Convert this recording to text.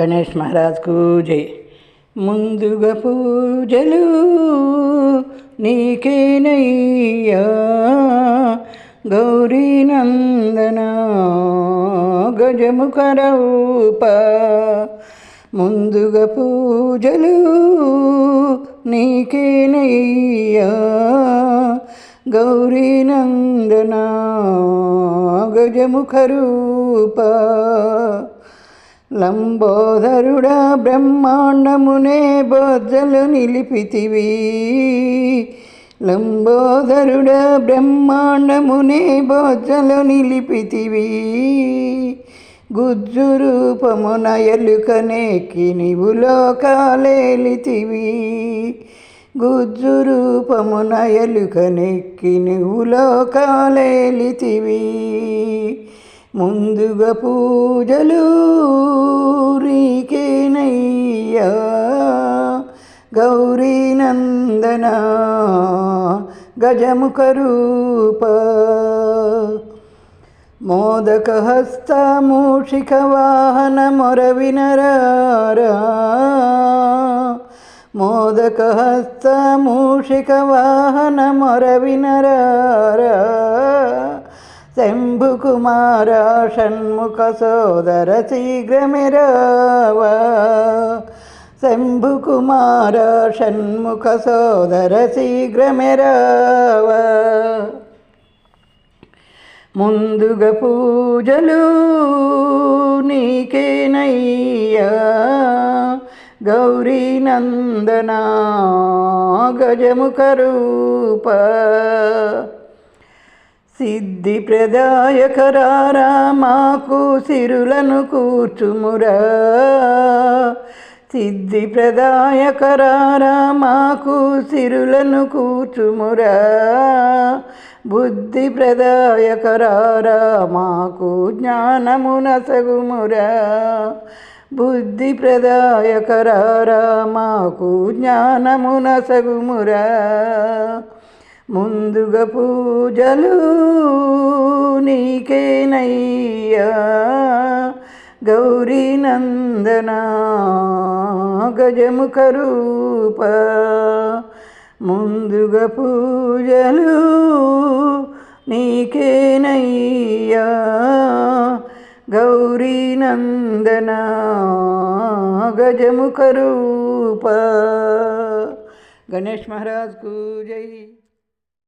గణేష్ మహారాజ్కు జై. ముందుగా పూజలు నీకేనయ్యా. గౌరీ నందన గజముఖ రూప. ముందుగా పూజలు నీకేనయ్యా. గౌరీ నందన గజముఖ రూప. లంబోదరుడా బ్రహ్మాండమునే బొజ్జలు నిలిపితివి. లంబోదరుడా బ్రహ్మాండమునే బొజ్జలు నిలిపితివి. గుజ్జు రూపమున ఎలుకనేకి నీవు లోకాలేలితివి. గుజ్జు రూపమున ఎలుకనెక్కి నువ్వు లోకాలేలితివి. ముందుగా పూజలు రీకేనయ్యా గౌరీ నందన గజముఖ రూప మోదకహస్త మూషిక వాహన మొరవినరారా మోదకహస్త మూషిక వాహన మొరవినరారా శంభుకుమార షణ్ముఖ సోదర శీఘ్రమిరావ శంభుకుమార షణ్ముఖ సోదర శీఘ్రమిరావ ముందుగా పూజలు నీకేనయ్యా గౌరీ నందన గజముఖ రూప సిద్ధి ప్రదాయకరారా మాకు సిరులను కూర్చుమురా. సిద్ధి ప్రదాయకరారా మాకు సిరులను కూర్చుమురా. బుద్ధి ప్రదాయకరారా మాకు జ్ఞానమున సగుమురా బుద్ధి ప్రదాయకరారా మాకు జ్ఞానమున సగుమురా ముందుగా పూజలు నీకేనయ్యా. గౌరీ నందన గజముఖ రూప. ముందుగా పూజలు నీకేనయ్యా. గౌరీ నందన గజముఖ రూప. గణేష్ మహారాజ్కు జై.